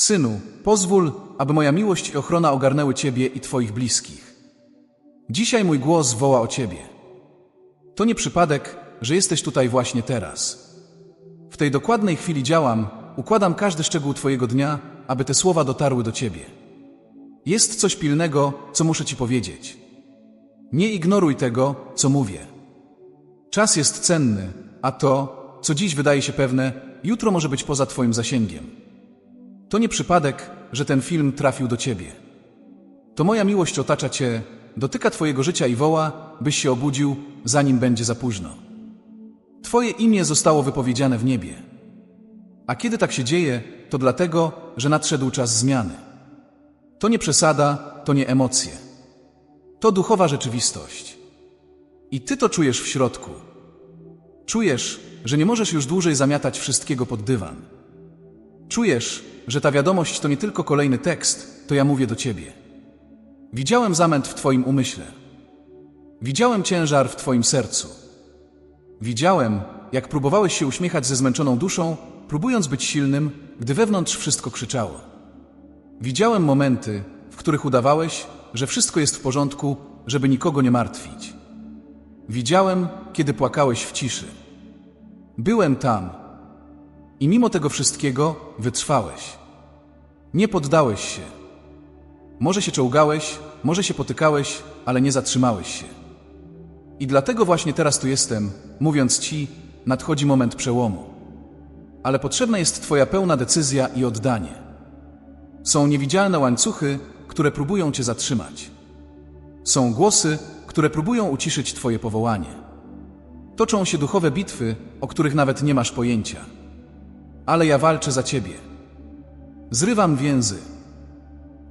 Synu, pozwól, aby moja miłość i ochrona ogarnęły Ciebie i Twoich bliskich. Dzisiaj mój głos woła o Ciebie. To nie przypadek, że jesteś tutaj właśnie teraz. W tej dokładnej chwili działam, układam każdy szczegół Twojego dnia, aby te słowa dotarły do Ciebie. Jest coś pilnego, co muszę Ci powiedzieć. Nie ignoruj tego, co mówię. Czas jest cenny, a to, co dziś wydaje się pewne, jutro może być poza Twoim zasięgiem. To nie przypadek, że ten film trafił do Ciebie. To moja miłość otacza Cię, dotyka Twojego życia i woła, byś się obudził, zanim będzie za późno. Twoje imię zostało wypowiedziane w niebie. A kiedy tak się dzieje, to dlatego, że nadszedł czas zmiany. To nie przesada, to nie emocje. To duchowa rzeczywistość. I Ty to czujesz w środku. Czujesz, że nie możesz już dłużej zamiatać wszystkiego pod dywan. Czujesz, że ta wiadomość to nie tylko kolejny tekst, to ja mówię do Ciebie. Widziałem zamęt w Twoim umyśle. Widziałem ciężar w Twoim sercu. Widziałem, jak próbowałeś się uśmiechać ze zmęczoną duszą, próbując być silnym, gdy wewnątrz wszystko krzyczało. Widziałem momenty, w których udawałeś, że wszystko jest w porządku, żeby nikogo nie martwić. Widziałem, kiedy płakałeś w ciszy. Byłem tam. I mimo tego wszystkiego wytrwałeś. Nie poddałeś się. Może się czołgałeś, może się potykałeś, ale nie zatrzymałeś się. I dlatego właśnie teraz tu jestem, mówiąc Ci, nadchodzi moment przełomu. Ale potrzebna jest Twoja pełna decyzja i oddanie. Są niewidzialne łańcuchy, które próbują Cię zatrzymać. Są głosy, które próbują uciszyć Twoje powołanie. Toczą się duchowe bitwy, o których nawet nie masz pojęcia. Ale ja walczę za Ciebie. Zrywam więzy.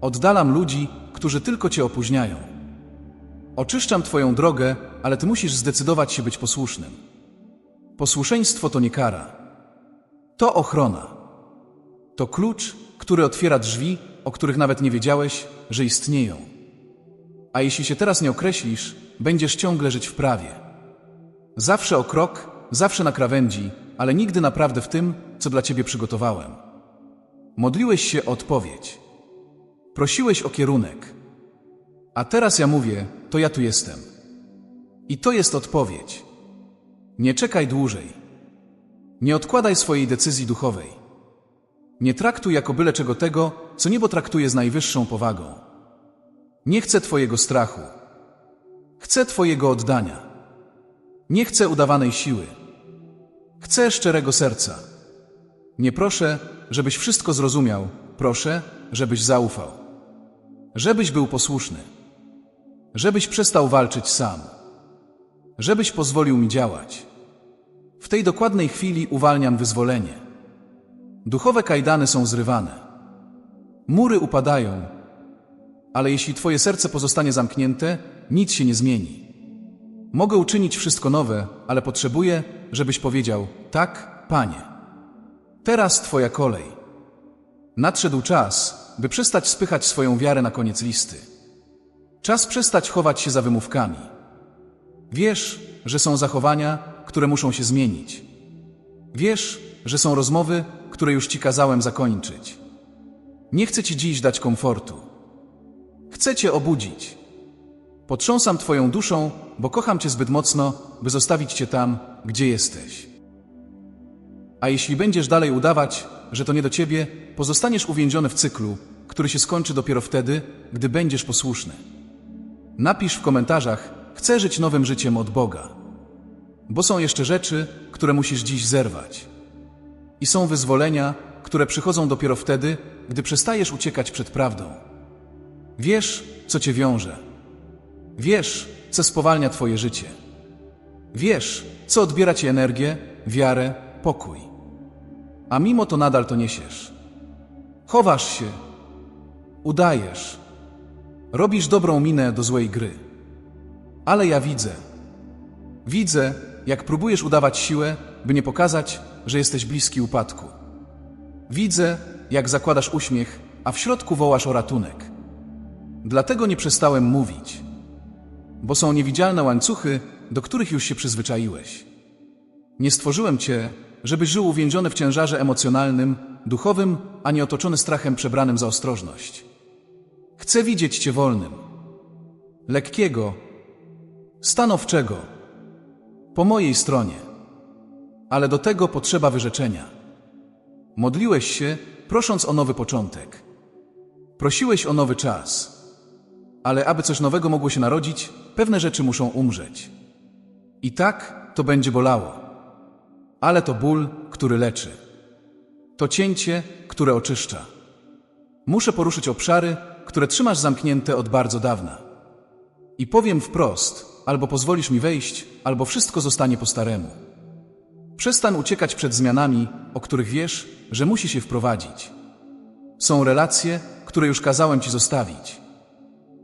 Oddalam ludzi, którzy tylko Cię opóźniają. Oczyszczam Twoją drogę, ale Ty musisz zdecydować się być posłusznym. Posłuszeństwo to nie kara. To ochrona. To klucz, który otwiera drzwi, o których nawet nie wiedziałeś, że istnieją. A jeśli się teraz nie określisz, będziesz ciągle żyć w prawie. Zawsze o krok, zawsze na krawędzi, ale nigdy naprawdę w tym, co dla ciebie przygotowałem. Modliłeś się o odpowiedź. Prosiłeś o kierunek. A teraz ja mówię, to ja tu jestem. I to jest odpowiedź. Nie czekaj dłużej. Nie odkładaj swojej decyzji duchowej. Nie traktuj jako byle czego tego, co niebo traktuje z najwyższą powagą. Nie chcę Twojego strachu. Chcę Twojego oddania. Nie chcę udawanej siły. Chcę szczerego serca. Nie proszę, żebyś wszystko zrozumiał, proszę, żebyś zaufał. Żebyś był posłuszny. Żebyś przestał walczyć sam. Żebyś pozwolił mi działać. W tej dokładnej chwili uwalniam wyzwolenie. Duchowe kajdany są zrywane. Mury upadają, ale jeśli Twoje serce pozostanie zamknięte, nic się nie zmieni. Mogę uczynić wszystko nowe, ale potrzebuję, żebyś powiedział: Tak, Panie. Teraz Twoja kolej. Nadszedł czas, by przestać spychać swoją wiarę na koniec listy. Czas przestać chować się za wymówkami. Wiesz, że są zachowania, które muszą się zmienić. Wiesz, że są rozmowy, które już Ci kazałem zakończyć. Nie chcę Ci dziś dać komfortu. Chcę Cię obudzić. Potrząsam Twoją duszą, bo kocham Cię zbyt mocno, by zostawić Cię tam, gdzie jesteś. A jeśli będziesz dalej udawać, że to nie do Ciebie, pozostaniesz uwięziony w cyklu, który się skończy dopiero wtedy, gdy będziesz posłuszny. Napisz w komentarzach, chcę żyć nowym życiem od Boga. Bo są jeszcze rzeczy, które musisz dziś zerwać. I są wyzwolenia, które przychodzą dopiero wtedy, gdy przestajesz uciekać przed prawdą. Wiesz, co cię wiąże. Wiesz, co spowalnia twoje życie. Wiesz, co odbiera ci energię, wiarę, pokój. A mimo to nadal to niesiesz. Chowasz się, udajesz, robisz dobrą minę do złej gry. Ale ja widzę. Widzę, jak próbujesz udawać siłę, by nie pokazać, że jesteś bliski upadku. Widzę, jak zakładasz uśmiech, a w środku wołasz o ratunek. Dlatego nie przestałem mówić, bo są niewidzialne łańcuchy, do których już się przyzwyczaiłeś. Nie stworzyłem cię, żebyś żył uwięziony w ciężarze emocjonalnym, duchowym, a nie otoczony strachem przebranym za ostrożność. Chcę widzieć Cię wolnym, lekkiego, stanowczego, po mojej stronie. Ale do tego potrzeba wyrzeczenia. Modliłeś się, prosząc o nowy początek. Prosiłeś o nowy czas. Ale aby coś nowego mogło się narodzić, pewne rzeczy muszą umrzeć. I tak to będzie bolało. Ale to ból, który leczy. To cięcie, które oczyszcza. Muszę poruszyć obszary, które trzymasz zamknięte od bardzo dawna. I powiem wprost, albo pozwolisz mi wejść, albo wszystko zostanie po staremu. Przestań uciekać przed zmianami, o których wiesz, że musi się wprowadzić. Są relacje, które już kazałem ci zostawić.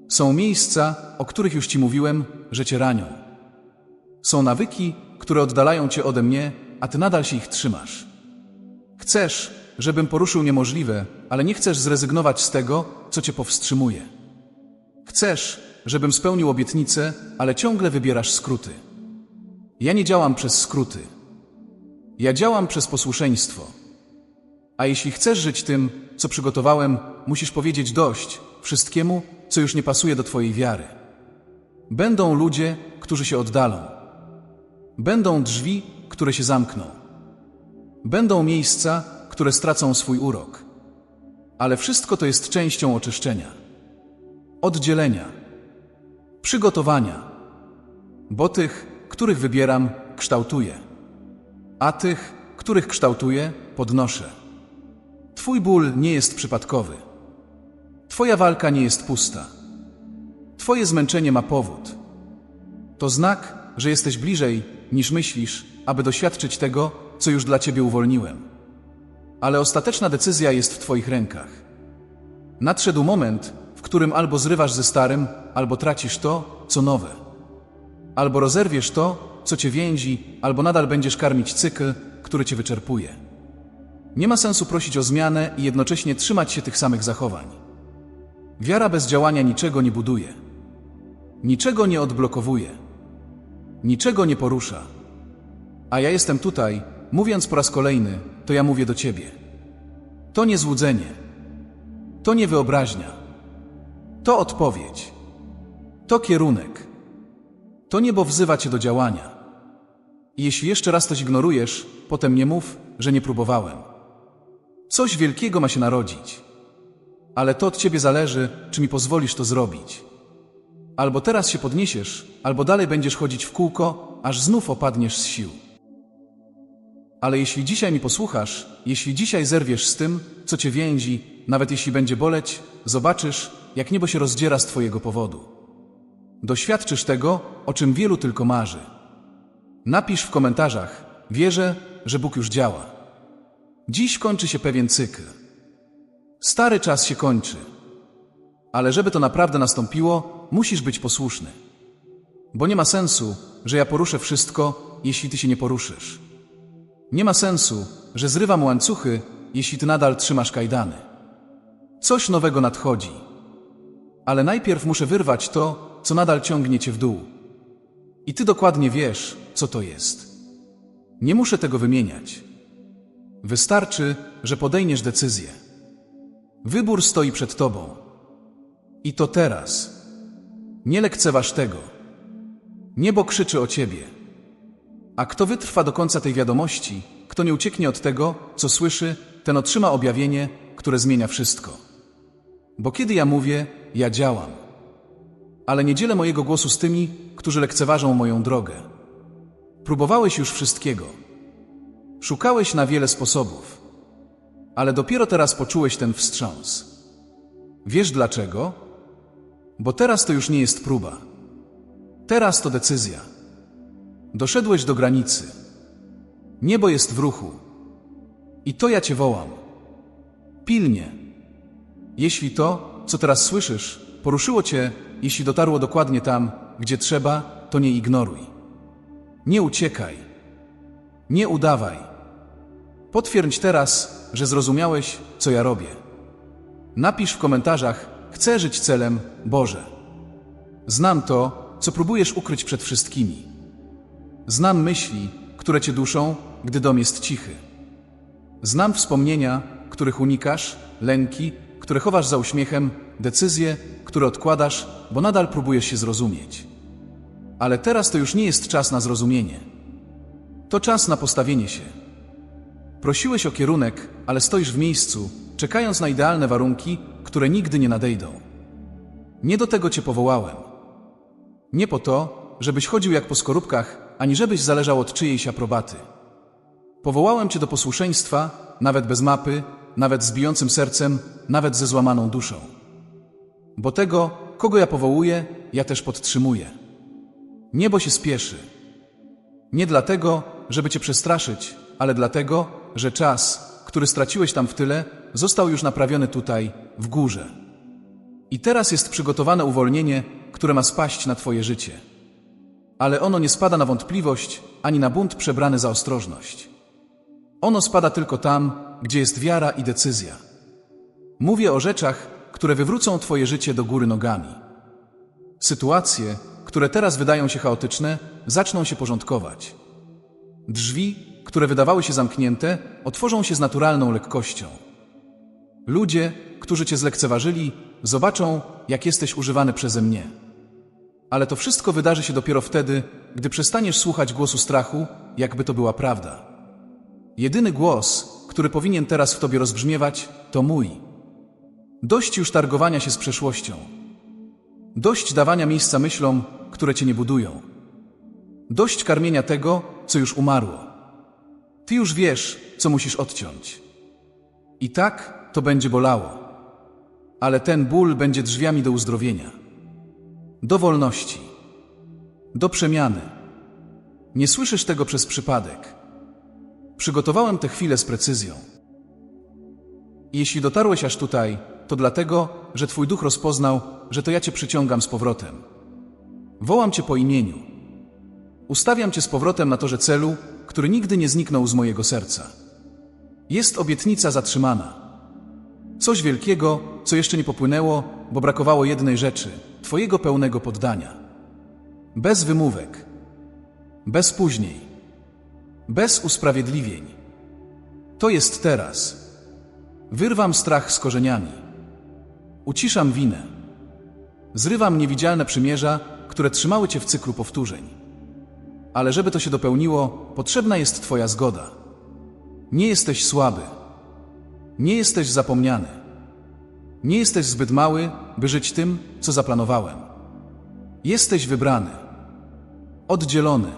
Są miejsca, o których już ci mówiłem, że cię ranią. Są nawyki, które oddalają cię ode mnie, a ty nadal się ich trzymasz. Chcesz, żebym poruszył niemożliwe, ale nie chcesz zrezygnować z tego, co cię powstrzymuje. Chcesz, żebym spełnił obietnicę, ale ciągle wybierasz skróty. Ja nie działam przez skróty. Ja działam przez posłuszeństwo. A jeśli chcesz żyć tym, co przygotowałem, musisz powiedzieć dość wszystkiemu, co już nie pasuje do Twojej wiary. Będą ludzie, którzy się oddalą. Będą drzwi, które się zamkną. Będą miejsca, które stracą swój urok. Ale wszystko to jest częścią oczyszczenia, oddzielenia, przygotowania. Bo tych, których wybieram, kształtuję, a tych, których kształtuję, podnoszę. Twój ból nie jest przypadkowy. Twoja walka nie jest pusta. Twoje zmęczenie ma powód. To znak, że jesteś bliżej, niż myślisz, aby doświadczyć tego, co już dla Ciebie uwolniłem. Ale ostateczna decyzja jest w Twoich rękach. Nadszedł moment, w którym albo zrywasz ze starym, albo tracisz to, co nowe. Albo rozerwiesz to, co Cię więzi, albo nadal będziesz karmić cykl, który Cię wyczerpuje. Nie ma sensu prosić o zmianę i jednocześnie trzymać się tych samych zachowań. Wiara bez działania niczego nie buduje. Niczego nie odblokowuje. Niczego nie porusza. A ja jestem tutaj, mówiąc po raz kolejny, to ja mówię do Ciebie. To nie złudzenie. To nie wyobraźnia. To odpowiedź. To kierunek. To niebo wzywa Cię do działania. I jeśli jeszcze raz coś ignorujesz, potem nie mów, że nie próbowałem. Coś wielkiego ma się narodzić. Ale to od Ciebie zależy, czy mi pozwolisz to zrobić. Albo teraz się podniesiesz, albo dalej będziesz chodzić w kółko, aż znów opadniesz z sił. Ale jeśli dzisiaj mi posłuchasz, jeśli dzisiaj zerwiesz z tym, co cię więzi, nawet jeśli będzie boleć, zobaczysz, jak niebo się rozdziera z twojego powodu. Doświadczysz tego, o czym wielu tylko marzy. Napisz w komentarzach, wierzę, że Bóg już działa. Dziś kończy się pewien cykl. Stary czas się kończy. Ale żeby to naprawdę nastąpiło, musisz być posłuszny. Bo nie ma sensu, że ja poruszę wszystko, jeśli ty się nie poruszysz. Nie ma sensu, że zrywam łańcuchy, jeśli ty nadal trzymasz kajdany. Coś nowego nadchodzi. Ale najpierw muszę wyrwać to, co nadal ciągnie cię w dół. I ty dokładnie wiesz, co to jest. Nie muszę tego wymieniać. Wystarczy, że podejmiesz decyzję. Wybór stoi przed tobą. I to teraz. Nie lekceważ tego. Niebo krzyczy o ciebie. A kto wytrwa do końca tej wiadomości, kto nie ucieknie od tego, co słyszy, ten otrzyma objawienie, które zmienia wszystko. Bo kiedy ja mówię, ja działam. Ale nie dzielę mojego głosu z tymi, którzy lekceważą moją drogę. Próbowałeś już wszystkiego. Szukałeś na wiele sposobów. Ale dopiero teraz poczułeś ten wstrząs. Wiesz dlaczego? Bo teraz to już nie jest próba. Teraz to decyzja. Doszedłeś do granicy. Niebo jest w ruchu. I to ja cię wołam. Pilnie. Jeśli to, co teraz słyszysz, poruszyło cię, jeśli dotarło dokładnie tam, gdzie trzeba, to nie ignoruj. Nie uciekaj. Nie udawaj. Potwierdź teraz, że zrozumiałeś, co ja robię. Napisz w komentarzach, chcę żyć celem Boże. Znam to, co próbujesz ukryć przed wszystkimi. Znam myśli, które cię duszą, gdy dom jest cichy. Znam wspomnienia, których unikasz, lęki, które chowasz za uśmiechem, decyzje, które odkładasz, bo nadal próbujesz się zrozumieć. Ale teraz to już nie jest czas na zrozumienie. To czas na postawienie się. Prosiłeś o kierunek, ale stoisz w miejscu, czekając na idealne warunki, które nigdy nie nadejdą. Nie do tego cię powołałem. Nie po to, żebyś chodził jak po skorupkach, ani żebyś zależał od czyjejś aprobaty. Powołałem cię do posłuszeństwa, nawet bez mapy, nawet z bijącym sercem, nawet ze złamaną duszą. Bo tego, kogo ja powołuję, ja też podtrzymuję. Niebo się spieszy. Nie dlatego, żeby cię przestraszyć, ale dlatego, że czas, który straciłeś tam w tyle, został już naprawiony tutaj, w górze. I teraz jest przygotowane uwolnienie, które ma spaść na twoje życie. Ale ono nie spada na wątpliwość, ani na bunt przebrany za ostrożność. Ono spada tylko tam, gdzie jest wiara i decyzja. Mówię o rzeczach, które wywrócą Twoje życie do góry nogami. Sytuacje, które teraz wydają się chaotyczne, zaczną się porządkować. Drzwi, które wydawały się zamknięte, otworzą się z naturalną lekkością. Ludzie, którzy Cię zlekceważyli, zobaczą, jak jesteś używany przeze mnie. Ale to wszystko wydarzy się dopiero wtedy, gdy przestaniesz słuchać głosu strachu, jakby to była prawda. Jedyny głos, który powinien teraz w tobie rozbrzmiewać, to mój. Dość już targowania się z przeszłością. Dość dawania miejsca myślom, które cię nie budują. Dość karmienia tego, co już umarło. Ty już wiesz, co musisz odciąć. I tak to będzie bolało. Ale ten ból będzie drzwiami do uzdrowienia. Do wolności. Do przemiany. Nie słyszysz tego przez przypadek. Przygotowałem tę chwilę z precyzją. Jeśli dotarłeś aż tutaj, to dlatego, że Twój duch rozpoznał, że to ja Cię przyciągam z powrotem. Wołam Cię po imieniu. Ustawiam Cię z powrotem na torze celu, który nigdy nie zniknął z mojego serca. Jest obietnica zatrzymana. Coś wielkiego, co jeszcze nie popłynęło, bo brakowało jednej rzeczy Twojego pełnego poddania. Bez wymówek. Bez później. Bez usprawiedliwień. To jest teraz. Wyrwam strach z korzeniami. Uciszam winę. Zrywam niewidzialne przymierza, które trzymały cię w cyklu powtórzeń. Ale żeby to się dopełniło, potrzebna jest Twoja zgoda. Nie jesteś słaby. Nie jesteś zapomniany. Nie jesteś zbyt mały, by żyć tym, co zaplanowałem. Jesteś wybrany, oddzielony,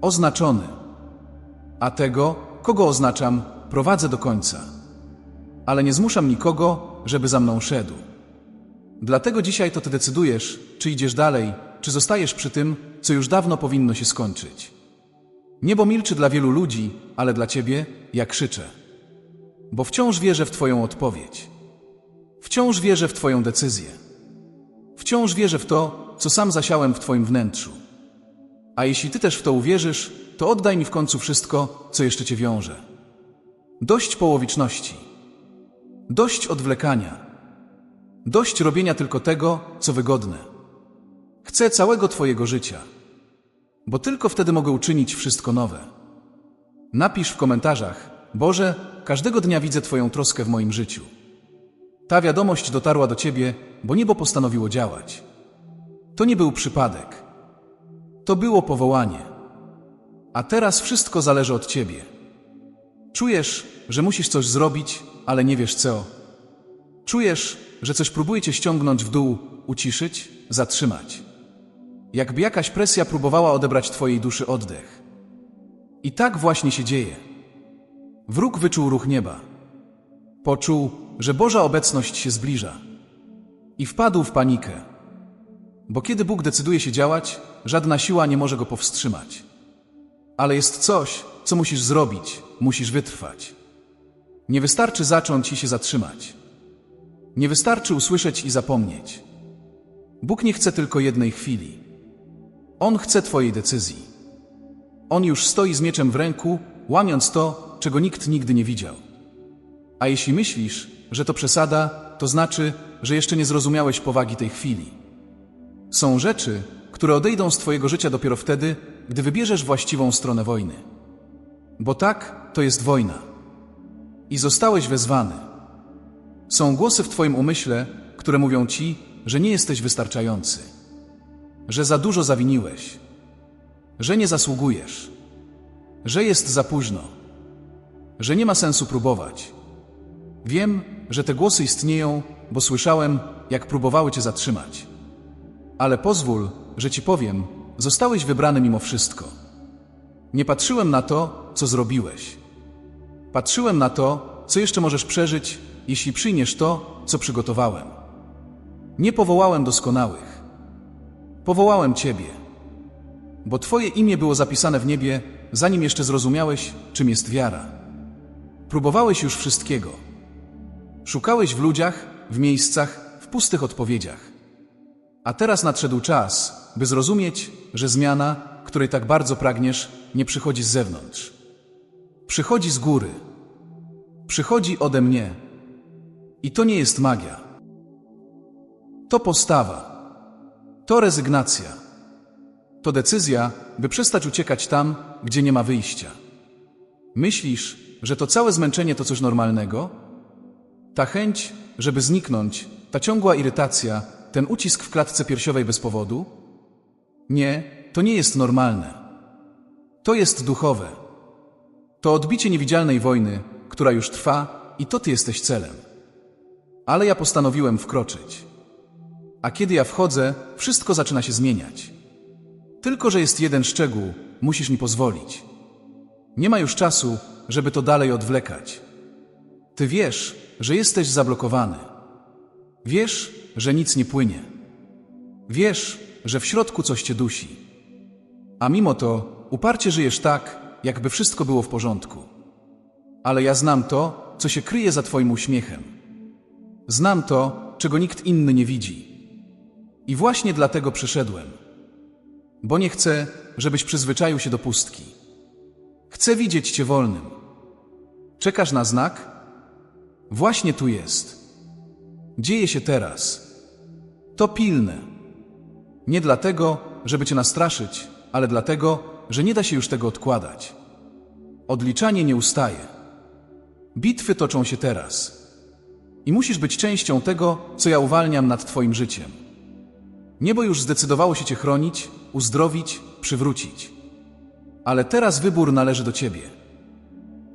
oznaczony a tego, kogo oznaczam, prowadzę do końca. Ale nie zmuszam nikogo, żeby za mną szedł. Dlatego dzisiaj to ty decydujesz, czy idziesz dalej, czy zostajesz przy tym, co już dawno powinno się skończyć. Niebo milczy dla wielu ludzi, ale dla ciebie ja krzyczę. Bo wciąż wierzę w Twoją odpowiedź. Wciąż wierzę w Twoją decyzję. Wciąż wierzę w to, co sam zasiałem w Twoim wnętrzu. A jeśli Ty też w to uwierzysz, to oddaj mi w końcu wszystko, co jeszcze Cię wiąże. Dość połowiczności. Dość odwlekania. Dość robienia tylko tego, co wygodne. Chcę całego Twojego życia, bo tylko wtedy mogę uczynić wszystko nowe. Napisz w komentarzach, Boże, każdego dnia widzę Twoją troskę w moim życiu. Ta wiadomość dotarła do Ciebie, bo niebo postanowiło działać. To nie był przypadek. To było powołanie. A teraz wszystko zależy od ciebie. Czujesz, że musisz coś zrobić, ale nie wiesz co. Czujesz, że coś próbuje cię ściągnąć w dół, uciszyć, zatrzymać. Jakby jakaś presja próbowała odebrać twojej duszy oddech. I tak właśnie się dzieje. Wróg wyczuł ruch nieba. Poczuł, że Boża obecność się zbliża. I wpadł w panikę. Bo kiedy Bóg decyduje się działać, żadna siła nie może go powstrzymać. Ale jest coś, co musisz zrobić, musisz wytrwać. Nie wystarczy zacząć i się zatrzymać. Nie wystarczy usłyszeć i zapomnieć. Bóg nie chce tylko jednej chwili. On chce Twojej decyzji. On już stoi z mieczem w ręku, łamiąc to, czego nikt nigdy nie widział. A jeśli myślisz, że to przesada, to znaczy, że jeszcze nie zrozumiałeś powagi tej chwili. Są rzeczy, które odejdą z Twojego życia dopiero wtedy, gdy wybierzesz właściwą stronę wojny. Bo tak, to jest wojna. I zostałeś wezwany. Są głosy w Twoim umyśle, które mówią Ci, że nie jesteś wystarczający, że za dużo zawiniłeś, że nie zasługujesz, że jest za późno, że nie ma sensu próbować. Wiem, że te głosy istnieją, bo słyszałem, jak próbowały Cię zatrzymać. Ale pozwól, że Ci powiem, zostałeś wybrany mimo wszystko. Nie patrzyłem na to, co zrobiłeś. Patrzyłem na to, co jeszcze możesz przeżyć, jeśli przyjmiesz to, co przygotowałem. Nie powołałem doskonałych. Powołałem Ciebie. Bo Twoje imię było zapisane w niebie, zanim jeszcze zrozumiałeś, czym jest wiara. Próbowałeś już wszystkiego. Szukałeś w ludziach, w miejscach, w pustych odpowiedziach. A teraz nadszedł czas, by zrozumieć, że zmiana, której tak bardzo pragniesz, nie przychodzi z zewnątrz. Przychodzi z góry. Przychodzi ode mnie. I to nie jest magia. To postawa. To rezygnacja. To decyzja, by przestać uciekać tam, gdzie nie ma wyjścia. Myślisz, że to całe zmęczenie to coś normalnego? Ta chęć, żeby zniknąć, ta ciągła irytacja, ten ucisk w klatce piersiowej bez powodu? Nie, to nie jest normalne. To jest duchowe. To odbicie niewidzialnej wojny, która już trwa i to ty jesteś celem. Ale ja postanowiłem wkroczyć. A kiedy ja wchodzę, wszystko zaczyna się zmieniać. Tylko, że jest jeden szczegół, musisz mi pozwolić. Nie ma już czasu, żeby to dalej odwlekać. Ty wiesz, że jesteś zablokowany. Wiesz, że nic nie płynie. Wiesz, że w środku coś cię dusi. A mimo to uparcie żyjesz tak, jakby wszystko było w porządku. Ale ja znam to, co się kryje za twoim uśmiechem. Znam to, czego nikt inny nie widzi. I właśnie dlatego przyszedłem. Bo nie chcę, żebyś przyzwyczaił się do pustki. Chcę widzieć cię wolnym. Czekasz na znak? Właśnie tu jest. Dzieje się teraz. To pilne. Nie dlatego, żeby cię nastraszyć, ale dlatego, że nie da się już tego odkładać. Odliczanie nie ustaje. Bitwy toczą się teraz. I musisz być częścią tego, co ja uwalniam nad Twoim życiem. Niebo już zdecydowało się Cię chronić, uzdrowić, przywrócić. Ale teraz wybór należy do Ciebie.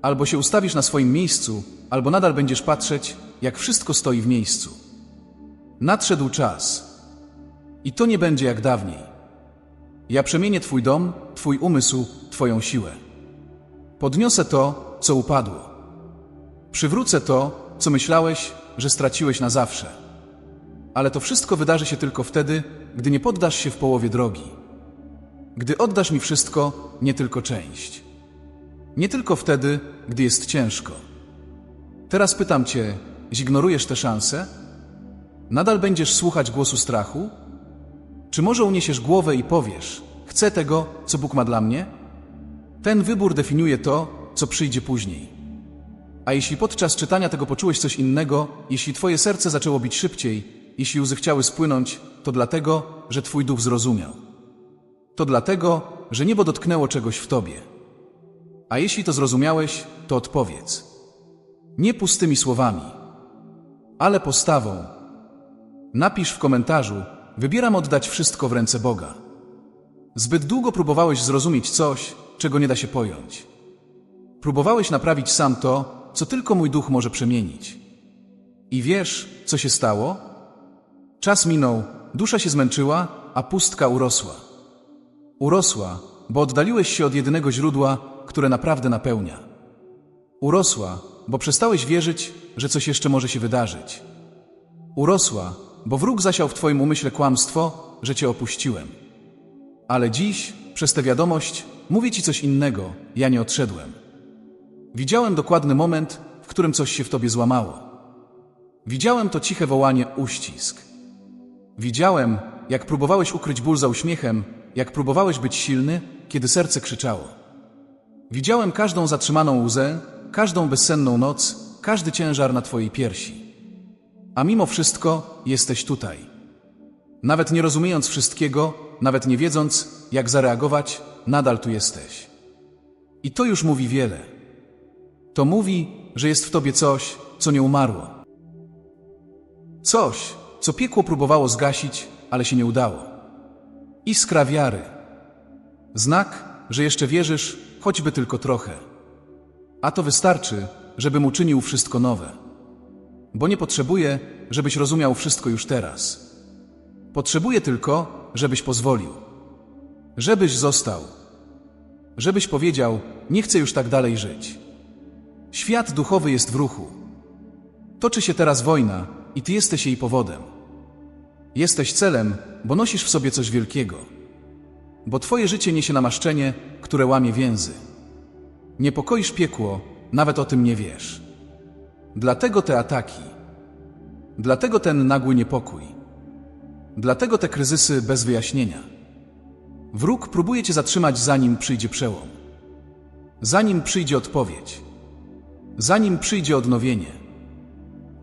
Albo się ustawisz na swoim miejscu, albo nadal będziesz patrzeć, jak wszystko stoi w miejscu. Nadszedł czas. I to nie będzie jak dawniej. Ja przemienię Twój dom, Twój umysł, Twoją siłę. Podniosę to, co upadło. Przywrócę to, co myślałeś, że straciłeś na zawsze. Ale to wszystko wydarzy się tylko wtedy, gdy nie poddasz się w połowie drogi. Gdy oddasz mi wszystko, nie tylko część. Nie tylko wtedy, gdy jest ciężko. Teraz pytam Cię, zignorujesz tę szansę? Nadal będziesz słuchać głosu strachu? Czy może uniesiesz głowę i powiesz: Chcę tego, co Bóg ma dla mnie? Ten wybór definiuje to, co przyjdzie później. A jeśli podczas czytania tego poczułeś coś innego, jeśli Twoje serce zaczęło bić szybciej, jeśli łzy chciały spłynąć, to dlatego, że Twój duch zrozumiał. To dlatego, że niebo dotknęło czegoś w Tobie. A jeśli to zrozumiałeś, to odpowiedz. Nie pustymi słowami, ale postawą. Napisz w komentarzu, Wybieram oddać wszystko w ręce Boga. Zbyt długo próbowałeś zrozumieć coś, czego nie da się pojąć. Próbowałeś naprawić sam to, co tylko mój duch może przemienić. I wiesz, co się stało? Czas minął, dusza się zmęczyła, a pustka urosła. Urosła, bo oddaliłeś się od jedynego źródła, które naprawdę napełnia. Urosła, bo przestałeś wierzyć, że coś jeszcze może się wydarzyć. Urosła, bo wróg zasiał w Twoim umyśle kłamstwo, że Cię opuściłem. Ale dziś, przez tę wiadomość, mówię Ci coś innego, ja nie odszedłem. Widziałem dokładny moment, w którym coś się w Tobie złamało. Widziałem to ciche wołanie uścisk. Widziałem, jak próbowałeś ukryć ból za uśmiechem, jak próbowałeś być silny, kiedy serce krzyczało. Widziałem każdą zatrzymaną łzę, każdą bezsenną noc, każdy ciężar na Twojej piersi. A mimo wszystko jesteś tutaj. Nawet nie rozumiejąc wszystkiego, nawet nie wiedząc, jak zareagować, nadal tu jesteś. I to już mówi wiele. To mówi, że jest w tobie coś, co nie umarło. Coś, co piekło próbowało zgasić, ale się nie udało. Iskra wiary. Znak, że jeszcze wierzysz, choćby tylko trochę. A to wystarczy, żebym uczynił wszystko nowe. Bo nie potrzebuję, żebyś rozumiał wszystko już teraz. Potrzebuję tylko, żebyś pozwolił. Żebyś został. Żebyś powiedział, nie chcę już tak dalej żyć. Świat duchowy jest w ruchu. Toczy się teraz wojna i ty jesteś jej powodem. Jesteś celem, bo nosisz w sobie coś wielkiego. Bo twoje życie niesie namaszczenie, które łamie więzy. Niepokoisz piekło, nawet o tym nie wiesz. Dlatego te ataki. Dlatego ten nagły niepokój. Dlatego te kryzysy bez wyjaśnienia. Wróg próbuje cię zatrzymać, zanim przyjdzie przełom. Zanim przyjdzie odpowiedź. Zanim przyjdzie odnowienie.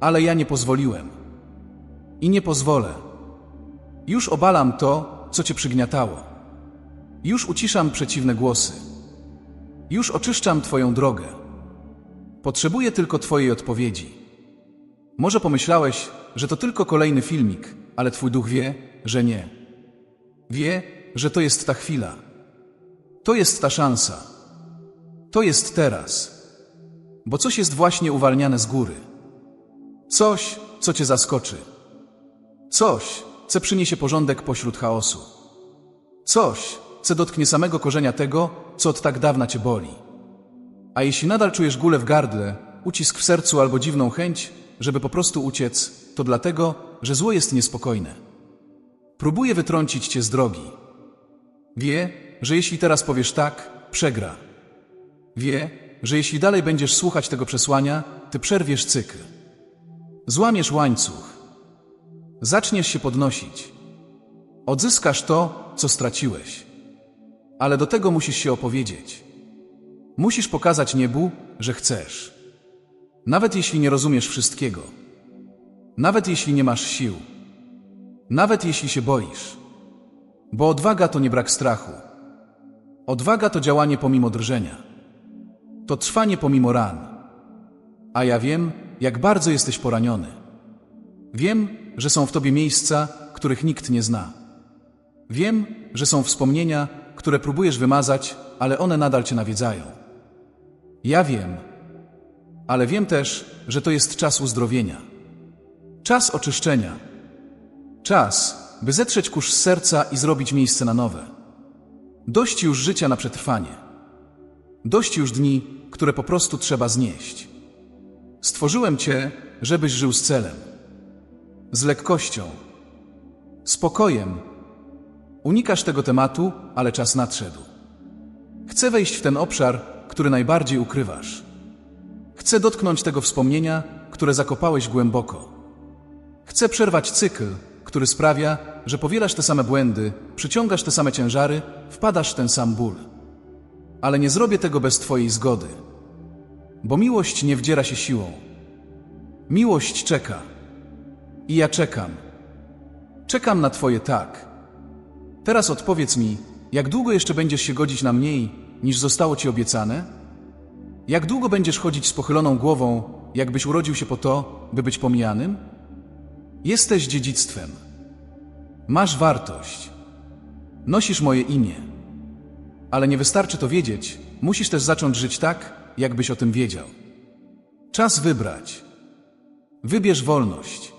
Ale ja nie pozwoliłem. I nie pozwolę. Już obalam to, co cię przygniatało. Już uciszam przeciwne głosy. Już oczyszczam Twoją drogę. Potrzebuję tylko Twojej odpowiedzi. Może pomyślałeś, że to tylko kolejny filmik, ale Twój duch wie, że nie. Wie, że to jest ta chwila. To jest ta szansa. To jest teraz. Bo coś jest właśnie uwalniane z góry. Coś, co Cię zaskoczy. Coś, co przyniesie porządek pośród chaosu. Coś, co dotknie samego korzenia tego, co od tak dawna cię boli. A jeśli nadal czujesz gulę w gardle, ucisk w sercu albo dziwną chęć, żeby po prostu uciec, to dlatego, że zło jest niespokojne. Próbuje wytrącić cię z drogi. Wie, że jeśli teraz powiesz tak, przegra. Wie, że jeśli dalej będziesz słuchać tego przesłania, ty przerwiesz cykl. Złamiesz łańcuch. Zaczniesz się podnosić. Odzyskasz to, co straciłeś. Ale do tego musisz się opowiedzieć. Musisz pokazać niebu, że chcesz. Nawet jeśli nie rozumiesz wszystkiego. Nawet jeśli nie masz sił. Nawet jeśli się boisz. Bo odwaga to nie brak strachu. Odwaga to działanie pomimo drżenia. To trwanie pomimo ran. A ja wiem, jak bardzo jesteś poraniony. Wiem, że są w tobie miejsca, których nikt nie zna. Wiem, że są wspomnienia, które próbujesz wymazać, ale one nadal cię nawiedzają. Ja wiem, ale wiem też, że to jest czas uzdrowienia. Czas oczyszczenia. Czas, by zetrzeć kurz z serca i zrobić miejsce na nowe. Dość już życia na przetrwanie. Dość już dni, które po prostu trzeba znieść. Stworzyłem cię, żebyś żył z celem. Z lekkością. Spokojem, Unikasz tego tematu, ale czas nadszedł. Chcę wejść w ten obszar, który najbardziej ukrywasz. Chcę dotknąć tego wspomnienia, które zakopałeś głęboko. Chcę przerwać cykl, który sprawia, że powielasz te same błędy, przyciągasz te same ciężary, wpadasz w ten sam ból. Ale nie zrobię tego bez Twojej zgody. Bo miłość nie wdziera się siłą. Miłość czeka. I ja czekam. Czekam na Twoje tak. Teraz odpowiedz mi, jak długo jeszcze będziesz się godzić na mniej, niż zostało ci obiecane? Jak długo będziesz chodzić z pochyloną głową, jakbyś urodził się po to, by być pomijanym? Jesteś dziedzictwem. Masz wartość. Nosisz moje imię. Ale nie wystarczy to wiedzieć, musisz też zacząć żyć tak, jakbyś o tym wiedział. Czas wybrać. Wybierz wolność.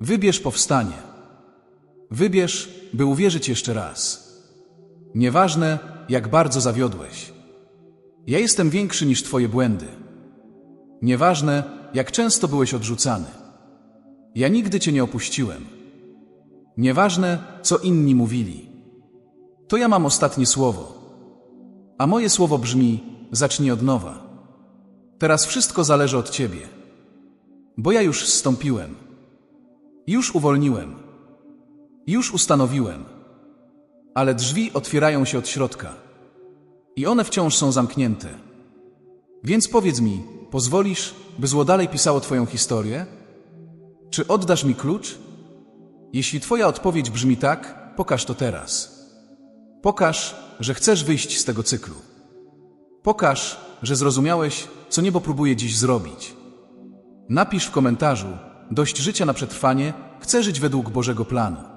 Wybierz powstanie. Wybierz, by uwierzyć jeszcze raz. Nieważne, jak bardzo zawiodłeś. Ja jestem większy niż Twoje błędy. Nieważne, jak często byłeś odrzucany. Ja nigdy Cię nie opuściłem. Nieważne, co inni mówili. To ja mam ostatnie słowo. A moje słowo brzmi: zacznij od nowa. Teraz wszystko zależy od Ciebie. Bo ja już zstąpiłem. Już uwolniłem. Już ustanowiłem. Ale drzwi otwierają się od środka. I one wciąż są zamknięte. Więc powiedz mi, pozwolisz, by zło dalej pisało Twoją historię? Czy oddasz mi klucz? Jeśli Twoja odpowiedź brzmi tak, pokaż to teraz. Pokaż, że chcesz wyjść z tego cyklu. Pokaż, że zrozumiałeś, co niebo próbuje dziś zrobić. Napisz w komentarzu: Dość życia na przetrwanie, chcę żyć według Bożego planu.